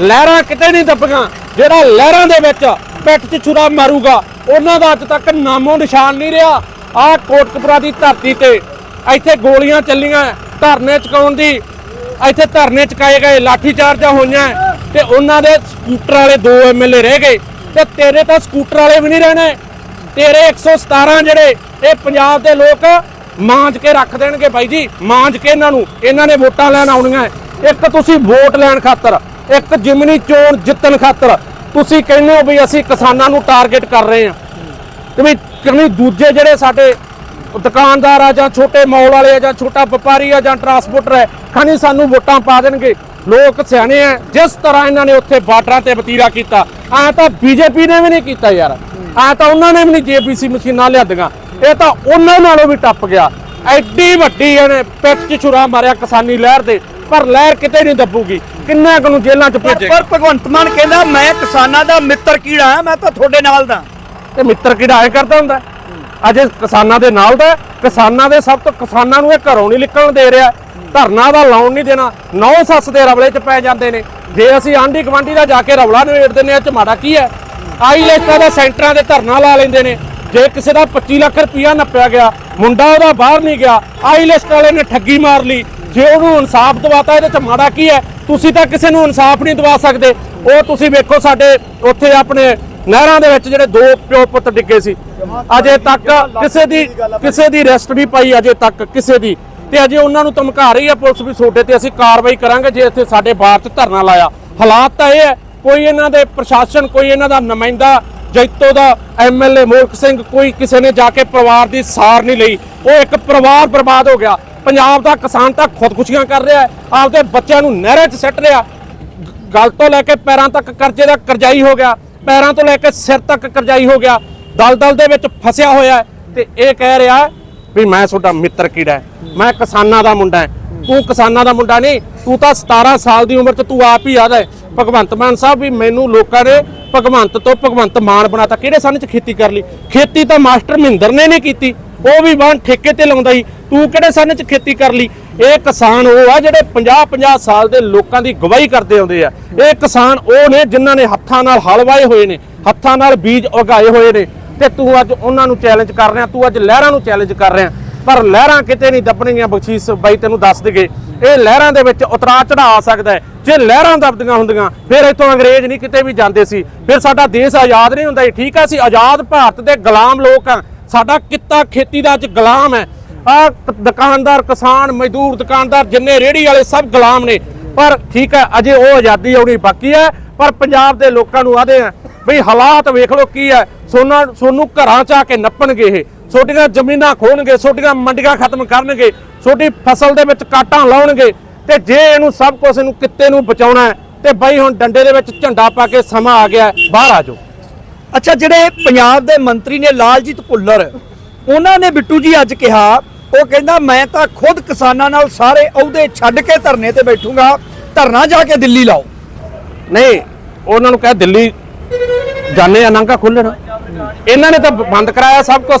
ਲਹਿਰਾਂ ਕਿਤੇ ਨਹੀਂ ਦੱਬੀਆਂ, ਜਿਹੜਾ ਲਹਿਰਾਂ ਦੇ ਵਿੱਚ ਪਿੱਠ 'ਚ ਛੁਰਾ ਮਾਰੂਗਾ ਉਹਨਾਂ ਦਾ ਅੱਜ ਤੱਕ ਨਾਮੋ ਨਿਸ਼ਾਨ ਨਹੀਂ ਰਿਹਾ। ਆਹ ਕੋਟਕਪੁਰਾ ਦੀ ਧਰਤੀ ਤੇ ਇੱਥੇ ਗੋਲੀਆਂ ਚੱਲੀਆਂ, ਧਰਨੇ ਚਕਾਉਣ ਦੀ। ਇੱਥੇ ਧਰਨੇ ਚਕਾਏ ਗਏ ਲਾਠੀ ਚਾਰਜਾਂ ਹੋਈਆਂ ਤੇ ਉਹਨਾਂ ਦੇ ਸਕੂਟਰ ਵਾਲੇ ਦੋ ਐਮਐਲਏ ਰਹਿ ਗਏ। ਤੇ ਤੇਰੇ ਤਾਂ ਸਕੂਟਰ ਵਾਲੇ ਵੀ ਨਹੀਂ ਰਹਿਣੇ। ਤੇਰੇ 117 ਜਿਹੜੇ ਇਹ ਪੰਜਾਬ ਦੇ ਲੋਕ ਮਾਂਜ ਕੇ ਰੱਖ ਦੇਣਗੇ ਬਾਈ ਜੀ, ਮਾਂਜ ਕੇ ਇਹਨਾਂ ਨੂੰ। ਇਹਨਾਂ ਨੇ ਵੋਟਾਂ ਲੈਣ ਆਉਣੀਆਂ। ਇੱਕ ਤੁਸੀਂ ਵੋਟ ਲੈਣ ਖਾਤਰ, ਇੱਕ ਜਿਮਨੀ ਚੋਣ ਜਿੱਤਣ ਖਾਤਰ ਤੁਸੀਂ ਕਹਿੰਦੇ ਹੋ ਵੀ ਅਸੀਂ ਕਿਸਾਨਾਂ ਨੂੰ ਟਾਰਗੇਟ ਕਰ ਰਹੇ ਹਾਂ। ਤੇ ਵੀ ਕਿੰਨੀ ਦੂਜੇ ਜਿਹੜੇ ਸਾਡੇ ਦੁਕਾਨਦਾਰ ਆ ਜਾਂ ਛੋਟੇ ਮੌਲ ਵਾਲੇ ਆ ਜਾਂ ਛੋਟਾ ਵਪਾਰੀ ਆ ਜਾਂ ਟਰਾਂਸਪੋਰਟਰ ਹੈ ਖਾਨੀ ਸਾਨੂੰ ਵੋਟਾਂ ਪਾ ਦੇਣਗੇ। ਲੋਕ ਸਿਆਣੇ ਆ, ਜਿਸ ਤਰ੍ਹਾਂ ਇਹਨਾਂ ਨੇ ਉੱਥੇ ਬਾਰਡਰਾਂ ਤੇ ਵਤੀਰਾ ਕੀਤਾ, ਐ ਤਾਂ ਬੀਜੇਪੀ ਨੇ ਵੀ ਨਹੀਂ ਕੀਤਾ ਯਾਰ। ਐ ਤਾਂ ਉਹਨਾਂ ਨੇ ਵੀ ਨਹੀਂ ਜੇਪੀਸੀ ਮਸ਼ੀਨਾਂ ਲਿਆਂਦੀਆਂ। ਇਹ ਤਾਂ ਉਹਨਾਂ ਨਾਲੋਂ ਵੀ ਟੱਪ ਗਿਆ। ਐਡੀ ਵੱਡੀ ਇਹਨੇ ਪਿੱਠ 'ਚ ਛੁਰਾ ਮਾਰਿਆ ਕਿਸਾਨੀ ਲਹਿਰ ਦੇ। ਪਰ ਲਹਿਰ ਕਿਤੇ ਨਹੀਂ ਦੱਬੂਗੀ। ਕਿੰਨਾ ਕੁ ਨੂੰ ਜੇਲ੍ਹਾਂ 'ਚ ਪਰ ਭੇਜੇ ਪਰ ਭਗਵੰਤ ਮਾਨ ਕਹਿੰਦਾ ਮੈਂ ਕਿਸਾਨਾਂ ਦਾ ਮਿੱਤਰ ਕੀੜਾ ਹਾਂ ਮੈਂ ਤਾਂ ਤੁਹਾਡੇ ਨਾਲ ਦਾ। ਤੇ ਮਿੱਤਰ ਕਿਹੜਾ ਐ ਕਰਦਾ ਹੁੰਦਾ। ਅਜੇ ਕਿਸਾਨਾਂ ਦੇ ਨਾਲ ਦਾ ਹੈ। ਕਿਸਾਨਾਂ ਦੇ ਸਭ ਤੋਂ ਕਿਸਾਨਾਂ ਨੂੰ ਇਹ ਘਰੋਂ ਨਹੀਂ ਨਿਕਲਣ ਦੇ ਰਿਹਾ। ਧਰਨਾ ਦਾ ਲਾਉਣ ਨਹੀਂ ਦੇਣਾ। ਨੌ ਸੱਸ ਦੇ ਰਵਲੇ 'ਚ ਪੈ ਜਾਂਦੇ ਨੇ। ਜੇ ਅਸੀਂ ਆਂਢੀ ਗਵਾਂਢੀ ਦਾ ਜਾ ਕੇ ਰਵਲਾ ਨਿਬੇੜ ਦਿੰਦੇ ਆ ਇਹ 'ਚ ਮਾੜਾ ਕੀ ਹੈ? ਆਈ ਲਿਸਟਾਂ ਦਾ ਸੈਂਟਰਾਂ ਦੇ ਧਰਨਾ ਲਾ ਲੈਂਦੇ ਨੇ। ਜੇ ਕਿਸੇ ਦਾ 25 ਲੱਖ ਰੁਪਇਆ ਨੱਪਿਆ ਗਿਆ ਮੁੰਡਾ ਉਹਦਾ ਬਾਹਰ ਨਹੀਂ ਗਿਆ ਆਈ ਲਿਸਟ ਵਾਲੇ ਨੇ ਠੱਗੀ ਮਾਰ ਲਈ। ਜੇ ਉਹਨੂੰ ਇਨਸਾਫ ਦਵਾਤਾ ਇਹਦੇ 'ਚ ਮਾੜਾ ਕੀ ਹੈ? ਤੁਸੀਂ ਤਾਂ ਕਿਸੇ ਨੂੰ ਇਨਸਾਫ ਨਹੀਂ ਦਵਾ ਸਕਦੇ। ਉਹ ਤੁਸੀਂ ਵੇਖੋ ਸਾਡੇ ਉੱਥੇ ਆਪਣੇ ਨਹਿਰਾਂ ਦੇ ਵਿੱਚ ਜਿਹੜੇ ਦੋ ਪਿਓ ਪੁੱਤ ਡਿੱਗੇ ਸੀ। ਅਜੇ ਤੱਕ ਕਿਸੇ ਦੀ ਕਿਸੇ ਦੀ ਰੈਸਟ ਨਹੀਂ ਪਾਈ ਅਜੇ ਤੱਕ ਕਿਸੇ ਦੀ। ਤੇ ਅਜੇ ਉਹਨਾਂ ਨੂੰ ਧਮਕਾ ਰਹੀ ਹੈ ਪੁਲਿਸ ਵੀ ਤੁਹਾਡੇ ਤੇ ਅਸੀਂ ਕਾਰਵਾਈ ਕਰਾਂਗੇ ਜੇ ਇੱਥੇ ਸਾਡੇ ਬਾਹਰ 'ਚ ਧਰਨਾ ਲਾਇਆ। ਹਾਲਾਤ ਤਾਂ ਇਹ ਹੈ, ਕੋਈ ਇਹਨਾਂ ਦੇ ਪ੍ਰਸ਼ਾਸਨ, ਕੋਈ ਇਹਨਾਂ ਦਾ ਨੁਮਾਇੰਦਾ, ਜੈਤੋ ਦਾ ਐਮਐਲਏ ਮੋਲਕ ਸਿੰਘ, ਕੋਈ ਕਿਸੇ ਨੇ ਜਾ ਕੇ ਪਰਿਵਾਰ ਦੀ ਸਾਰ ਨਹੀਂ ਲਈ। ਉਹ ਇੱਕ ਪਰਿਵਾਰ ਬਰਬਾਦ ਹੋ ਗਿਆ। ਪੰਜਾਬ ਦਾ ਕਿਸਾਨ ਤਾਂ ਖੁਦਕੁਸ਼ੀਆਂ ਕਰ ਰਿਹਾ ਆਪਦੇ ਬੱਚਿਆਂ ਨੂੰ ਨਹਿਰਾਂ 'ਚ ਸੱਟ ਰਿਹਾ ਗਲ ਤੋਂ ਲੈ ਕੇ ਪੈਰਾਂ ਤੱਕ ਕਰਜ਼ੇ ਦਾ ਕਰਜ਼ਾਈ ਹੋ ਗਿਆ, ਪੈਰਾਂ ਤੋਂ ਲੈ ਕੇ ਸਿਰ ਤੱਕ ਕਰਜ਼ਾਈ ਹੋ ਗਿਆ, ਦਲਦਲ ਦੇ ਵਿੱਚ ਫਸਿਆ ਹੋਇਆ ਤੇ ਇਹ ਕਹਿ ਰਿਹਾ ਵੀ ਮੈਂ ਤੁਹਾਡਾ ਮਿੱਤਰ ਕੀੜਾ ਮੈਂ ਕਿਸਾਨਾਂ ਦਾ ਮੁੰਡਾ ਤੂੰ ਕਿਸਾਨਾਂ ਦਾ ਮੁੰਡਾ ਨਹੀਂ, ਤੂੰ ਤਾਂ 17 ਸਾਲ ਦੀ ਉਮਰ 'ਚ ਤੂੰ ਆਪ ਹੀ ਯਾਦ ਹੈ। ਭਗਵੰਤ ਮਾਨ ਸਾਹਿਬ ਵੀ ਮੈਨੂੰ ਲੋਕਾਂ ਨੇ ਭਗਵੰਤ ਤੋਂ ਭਗਵੰਤ ਮਾਨ ਬਣਾਤਾ, ਕਿਹੜੇ ਸੰਨ 'ਚ ਖੇਤੀ ਕਰ ਲਈ? ਖੇਤੀ ਤਾਂ ਮਾਸਟਰ ਮਹਿੰਦਰ ਨੇ ਨਹੀਂ ਕੀਤੀ। ਉਹ ਵੀ ਵਾਹਨ ਠੇਕੇ ਤੇ ਲਾਉਂਦਾ ਸੀ। ਤੂੰ ਕਿਹੜੇ ਸਨ 'ਚ ਖੇਤੀ ਕਰ ਲਈ? ਇਹ ਕਿਸਾਨ ਉਹ ਆ ਜਿਹੜੇ 50 50 ਸਾਲ ਦੇ ਲੋਕਾਂ ਦੀ ਗਵਾਹੀ ਕਰਦੇ ਆਉਂਦੇ ਆ। ਇਹ ਕਿਸਾਨ ਉਹ ਨੇ ਜਿਨ੍ਹਾਂ ਨੇ ਹੱਥਾਂ ਨਾਲ ਹਲ ਵਾਏ ਹੋਏ ਨੇ, ਹੱਥਾਂ ਨਾਲ ਬੀਜ ਉਗਾਏ ਹੋਏ ਨੇ। ਤੇ ਤੂੰ ਅੱਜ ਉਹਨਾਂ ਨੂੰ ਚੈਲੰਜ ਕਰ ਰਿਹਾ, ਤੂੰ ਅੱਜ ਲਹਿਰਾਂ ਨੂੰ ਚੈਲੰਜ ਕਰ ਰਿਹਾ। ਪਰ ਲਹਿਰਾਂ ਕਿਤੇ ਨਹੀਂ ਦੱਬਣਗੀਆਂ ਬਖਸ਼ੀਸ਼ ਬਾਈ ਤੈਨੂੰ ਦੱਸ ਦਗੇ ਇਹ ਲਹਿਰਾਂ ਦੇ ਵਿੱਚ ਉਤਰਾ ਚੜਾ ਆ ਸਕਦਾ ਜੇ ਲਹਿਰਾਂ ਦੱਬਦੀਆਂ ਹੁੰਦੀਆਂ, ਫਿਰ ਇੱਥੋਂ ਅੰਗਰੇਜ਼ ਨਹੀਂ ਕਿਤੇ ਵੀ ਜਾਂਦੇ ਸੀ। ਫਿਰ ਸਾਡਾ ਦੇਸ਼ ਆਜ਼ਾਦ ਨਹੀਂ ਹੁੰਦਾ ਸੀ। ਠੀਕ ਆ, ਅਸੀਂ ਆਜ਼ਾਦ ਭਾਰਤ ਦੇ ਗੁਲਾਮ ਲੋਕ ਆ। ਸਾਡਾ ਕਿੱਤਾ ਖੇਤੀ ਦਾ ਅੱਜ ਗੁਲਾਮ ਹੈ। ਆ ਦੁਕਾਨਦਾਰ, ਕਿਸਾਨ, ਮਜ਼ਦੂਰ, ਦੁਕਾਨਦਾਰ ਜਿੰਨੇ ਰੇੜੀ ਵਾਲੇ ਸਭ ਗੁਲਾਮ ਨੇ। ਪਰ ਠੀਕ ਹੈ, ਅਜੇ ਉਹ ਆਜ਼ਾਦੀ ਆਉਣੀ ਬਾਕੀ ਹੈ। ਪਰ ਪੰਜਾਬ ਦੇ ਲੋਕਾਂ ਨੂੰ ਆਦੇ ਆ ਬਈ ਹਾਲਾਤ ਵੇਖ ਲਓ ਕੀ ਹੈ। ਸੋਨਾ ਸੋਨੂੰ ਘਰਾਂ ਚ ਆ ਕੇ ਨੱਪਣਗੇ ਇਹ। ਛੋਟੀਆਂ ਜ਼ਮੀਨਾਂ ਖੋਣਗੇ ਛੋਟੀਆਂ ਮੰਡੀਆਂ ਖਤਮ ਕਰਨਗੇ। ਛੋਟੀ ਫਸਲ ਦੇ ਵਿੱਚ ਕਾਟਾਂ ਲਾਉਣਗੇ। ਤੇ ਜੇ ਇਹਨੂੰ ਸਭ ਕੁਝ ਇਹਨੂੰ ਕਿੱਤੇ ਨੂੰ ਬਚਾਉਣਾ ਹੈ, ਤੇ ਬਾਈ ਹੁਣ ਡੰਡੇ ਦੇ ਵਿੱਚ ਝੰਡਾ ਪਾ ਕੇ ਸਮਾਂ ਆ ਗਿਆ ਬਾਹਰ ਆ ਜਾਓ। ਅੱਛਾ, ਜਿਹੜੇ ਪੰਜਾਬ ਦੇ ਮੰਤਰੀ ਨੇ ਲਾਲਜੀਤ ਭੁੱਲਰ, ਉਹਨਾਂ ਨੇ ਬਿੱਟੂ ਜੀ ਅੱਜ ਕਿਹਾ, ਉਹ ਕਹਿੰਦਾ, ਮੈਂ ਤਾਂ ਖੁਦ ਕਿਸਾਨਾਂ ਨਾਲ ਸਾਰੇ ਅਹੁਦੇ ਛੱਡ ਕੇ ਧਰਨੇ ਤੇ ਬੈਠੂੰਗਾ, ਧਰਨਾ ਜਾ ਕੇ ਦਿੱਲੀ ਲਾਓ। ਨਹੀਂ, ਉਹਨਾਂ ਨੂੰ ਕਹਿ ਦਿੱਲੀ ਜਾਣੇ ਆ, ਨਾਂਗਾ ਖੁੱਲਣ ਇਹਨਾਂ ਨੇ ਤਾਂ ਬੰਦ ਕਰਾਇਆ ਸਭ ਕੁਝ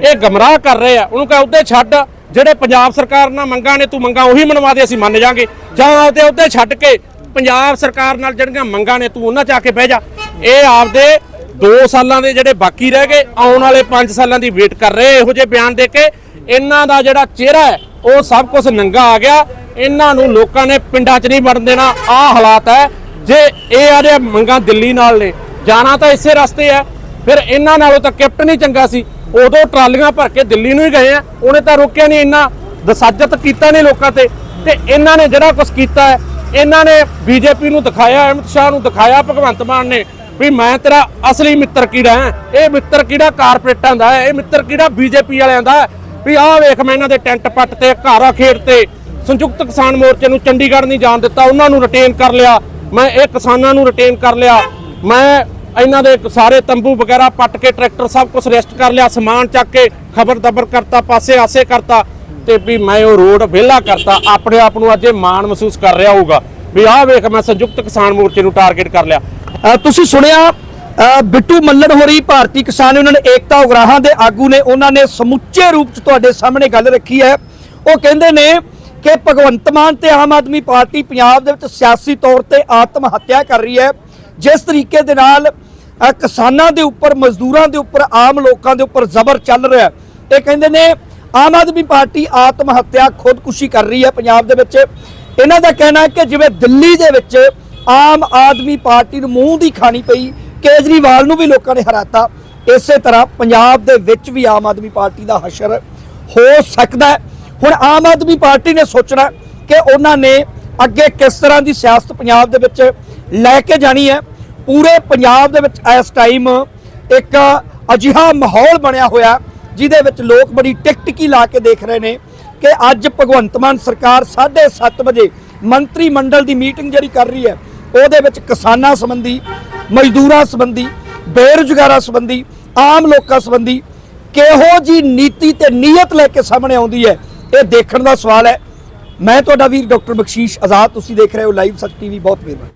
ਇਹ ਗਮਰਾਹ ਕਰ ਰਹੇ ਆ, ਉਹਨੂੰ ਕਹਿ ਉਹਦੇ ਛੱਡ। ਜਿਹੜੇ ਪੰਜਾਬ ਸਰਕਾਰ ਨਾਲ ਮੰਗਾਂ ਨੇ, ਤੂੰ ਮੰਗਾਂ ਉਹੀ ਮਨਵਾ ਦੇ, ਅਸੀਂ ਮੰਨ ਜਾਾਂਗੇ। ਜਾਂ ਆਪਦੇ ਉਹਦੇ ਛੱਡ ਕੇ ਪੰਜਾਬ ਸਰਕਾਰ ਨਾਲ ਜਿਹੜੀਆਂ ਮੰਗਾਂ ਨੇ, ਤੂੰ ਉਹਨਾਂ ਚ ਆ ਕੇ ਬਹਿ ਜਾ। ਇਹ ਆਪਦੇ 2 ਸਾਲਾਂ ਦੇ ਜਿਹੜੇ ਬਾਕੀ ਰਹਿ ਗਏ, ਆਉਣ ਵਾਲੇ 5 ਸਾਲਾਂ ਦੀ ਵੇਟ ਕਰ ਰਹੇ ਇਹੋ ਜਿਹੇ ਬਿਆਨ ਦੇ ਕੇ। ਇਹਨਾਂ ਦਾ ਜਿਹੜਾ ਚਿਹਰਾ ਹੈ, ਉਹ ਸਭ ਕੁਝ ਨੰਗਾ ਆ ਗਿਆ। ਇਹਨਾਂ ਨੂੰ ਲੋਕਾਂ ਨੇ ਪਿੰਡਾਂ 'ਚ ਨਹੀਂ ਵੜਨ ਦੇਣਾ। ਆਹ ਹਾਲਾਤ ਹੈ। ਜੇ ਇਹ ਆ ਜੇ ਮੰਗਾਂ ਦਿੱਲੀ ਨਾਲ ਨੇ, ਜਾਣਾ ਤਾਂ ਇਸੇ ਰਸਤੇ ਹੈ। ਫਿਰ ਇਹਨਾਂ ਨਾਲੋਂ ਤਾਂ ਕੈਪਟਨ ਹੀ ਚੰਗਾ ਸੀ। ਉਦੋਂ ਟਰਾਲੀਆਂ ਭਰ ਕੇ ਦਿੱਲੀ ਨੂੰ ਹੀ ਗਏ ਆ। ਉਹਨੇ ਤਾਂ ਰੋਕਿਆ ਨਹੀਂ ਇੰਨਾ। ਦਸਾਜਤ ਕੀਤਾ ਨਹੀਂ ਲੋਕਾਂ ਤੇ। ਤੇ ਇਹਨਾਂ ਨੇ ਜਿਹੜਾ ਕੁਝ ਕੀਤਾ ਹੈ, ਇਹਨਾਂ ਨੇ ਬੀਜੇਪੀ ਨੂੰ ਦਿਖਾਇਆ, ਅਮਿਤ ਸ਼ਾਹ ਨੂੰ ਦਿਖਾਇਆ, ਭਗਵੰਤ ਮਾਨ ਨੇ। ਵੀ ਮੈਂ ਤੇਰਾ ਅਸਲੀ ਮਿੱਤਰ ਕੀੜਾ ਹੈ? ਇਹ ਮਿੱਤਰ ਕੀੜਾ ਕਾਰਪੋਰੇਟਾਂ ਦਾ ਹੈ? ਇਹ ਮਿੱਤਰ ਕੀੜਾ ਬੀਜੇਪੀ ਵਾਲਿਆਂ ਦਾ ਵੀ ਆਹ ਵੇਖ ਮੈਂ ਇਹਨਾਂ ਦੇ ਟੈਂਟ ਪੱਟ ਤੇ, ਘਾਰਾ ਖੇਡ ਤੇ, ਸੰਯੁਕਤ ਕਿਸਾਨ ਮੋਰਚੇ ਨੂੰ ਚੰਡੀਗੜ੍ਹ ਨਹੀਂ ਜਾਣ ਦਿੱਤਾ, ਉਹਨਾਂ ਨੂੰ ਰਿਟੇਨ ਕਰ ਲਿਆ। ਮੈਂ ਇਹ ਕਿਸਾਨਾਂ ਨੂੰ ਰਿਟੇਨ ਕਰ ਲਿਆ। ਮੈਂ ਇਹਨਾਂ ਦੇ ਸਾਰੇ ਤੰਬੂ ਵਗੈਰਾ ਪੱਟ ਕੇ ਟਰੈਕਟਰ ਸਭ ਕੁਝ ਰੈਸਟ ਕਰ ਲਿਆ, ਸਮਾਨ ਚੱਕ ਕੇ ਖਬਰ ਦਬਰ ਕਰਤਾ, ਪਾਸੇ ਆਸੇ ਕਰਤਾ ਤੇ ਵੀ ਮੈਂ ਉਹ ਰੋਡ ਵਿਹਲਾ ਕਰਤਾ, ਆਪਣੇ ਆਪ ਨੂੰ ਅੱਜ ਇਹ ਮਾਣ ਮਹਿਸੂਸ ਕਰ ਰਿਹਾ ਹੋਊਗਾ। ਵੀ ਆਹ ਵੇਖ, ਮੈਂ ਸੰਯੁਕਤ ਕਿਸਾਨ ਮੋਰਚੇ ਨੂੰ ਟਾਰਗੇਟ ਕਰ ਲਿਆ। ਤੁਸੀਂ ਸੁਣਿਆ ਬਿੱਟੂ ਮੱਲਣ ਹੋਰੀ ਭਾਰਤੀ ਕਿਸਾਨ ਯੂਨੀਅਨ ਏਕਤਾ ਉਗਰਾਹਾਂ ਦੇ ਆਗੂ ਨੇ, ਉਹਨਾਂ ਨੇ ਸਮੁੱਚੇ ਰੂਪ ਚ ਤੁਹਾਡੇ ਸਾਹਮਣੇ ਗੱਲ ਰੱਖੀ ਹੈ। ਉਹ ਕਹਿੰਦੇ ਨੇ ਕਿ ਭਗਵੰਤ ਮਾਨ ਤੇ ਆਮ ਆਦਮੀ ਪਾਰਟੀ ਪੰਜਾਬ ਦੇ ਵਿੱਚ ਸਿਆਸੀ ਤੌਰ ਤੇ ਆਤਮ ਹੱਤਿਆ ਕਰ ਰਹੀ ਹੈ। ਜਿਸ ਤਰੀਕੇ ਦੇ ਨਾਲ ਕਿਸਾਨਾਂ ਦੇ ਉੱਪਰ, ਮਜ਼ਦੂਰਾਂ ਦੇ ਉੱਪਰ, ਆਮ ਲੋਕਾਂ ਦੇ ਉੱਪਰ ਜ਼ਬਰ ਚੱਲ ਰਿਹਾ ਹੈ। ਇਹ ਕਹਿੰਦੇ ਨੇ, ਆਮ ਆਦਮੀ ਪਾਰਟੀ ਆਤਮ ਹੱਤਿਆ ਖੁਦਕੁਸ਼ੀ ਕਰ ਰਹੀ ਹੈ ਪੰਜਾਬ ਦੇ ਵਿੱਚ। ਇਹਨਾਂ ਦਾ ਕਹਿਣਾ ਹੈ ਕਿ ਜਿਵੇਂ ਦਿੱਲੀ ਦੇ ਵਿੱਚ ਆਮ ਆਦਮੀ ਪਾਰਟੀ ਨੂੰ ਮੂੰਹ ਦੀ ਖਾਣੀ ਪਈ, ਕੇਜਰੀਵਾਲ ਨੂੰ ਵੀ ਲੋਕਾਂ ਨੇ ਹਰਾਤਾ। ਇਸੇ ਤਰ੍ਹਾਂ ਪੰਜਾਬ ਦੇ ਵਿੱਚ ਵੀ ਆਮ ਆਦਮੀ ਪਾਰਟੀ ਦਾ ਹਸ਼ਰ ਹੋ ਸਕਦਾ ਹੁਣ ਆਮ ਆਦਮੀ ਪਾਰਟੀ ਨੇ ਸੋਚਣਾ ਕਿ ਉਹਨਾਂ ਨੇ ਅੱਗੇ ਕਿਸ ਤਰ੍ਹਾਂ ਦੀ ਸਿਆਸਤ ਪੰਜਾਬ ਦੇ ਵਿੱਚ ਲੈ ਕੇ ਜਾਣੀ ਹੈ। ਪੂਰੇ ਪੰਜਾਬ ਦੇ ਵਿੱਚ ਇਸ ਟਾਈਮ ਇੱਕ ਅਜਿਹਾ ਮਾਹੌਲ ਬਣਿਆ ਹੋਇਆ, ਜਿਹਦੇ ਵਿੱਚ ਲੋਕ ਬੜੀ ਟਿਕਟਿਕੀ ਲਾ ਕੇ ਦੇਖ ਰਹੇ ਨੇ। ਕਿ ਅੱਜ ਭਗਵੰਤ ਮਾਨ ਸਰਕਾਰ 7:30 ਵਜੇ ਮੰਤਰੀ ਮੰਡਲ ਦੀ ਮੀਟਿੰਗ ਜਿਹੜੀ ਕਰ ਰਹੀ ਹੈ, ਉਹਦੇ ਵਿੱਚ ਕਿਸਾਨਾਂ ਸੰਬੰਧੀ, ਮਜ਼ਦੂਰਾਂ ਸੰਬੰਧੀ, ਬੇਰੁਜ਼ਗਾਰਾਂ ਸੰਬੰਧੀ, ਆਮ ਲੋਕਾਂ ਸੰਬੰਧੀ ਕਿਹੋ ਜੀ ਨੀਤੀ ਤੇ ਨੀਅਤ ਲੈ ਕੇ ਸਾਹਮਣੇ ਆਉਂਦੀ ਹੈ, ਇਹ ਦੇਖਣ ਦਾ ਸਵਾਲ ਹੈ। ਮੈਂ ਤੁਹਾਡਾ ਵੀਰ ਡਾਕਟਰ ਬਖਸ਼ੀਸ਼ ਆਜ਼ਾਦ, ਤੁਸੀਂ ਦੇਖ ਰਹੇ ਹੋ ਲਾਈਵ ਸੱਚ ਟੀਵੀ, ਬਹੁਤ ਮਿਹਰਬਾਨੀ।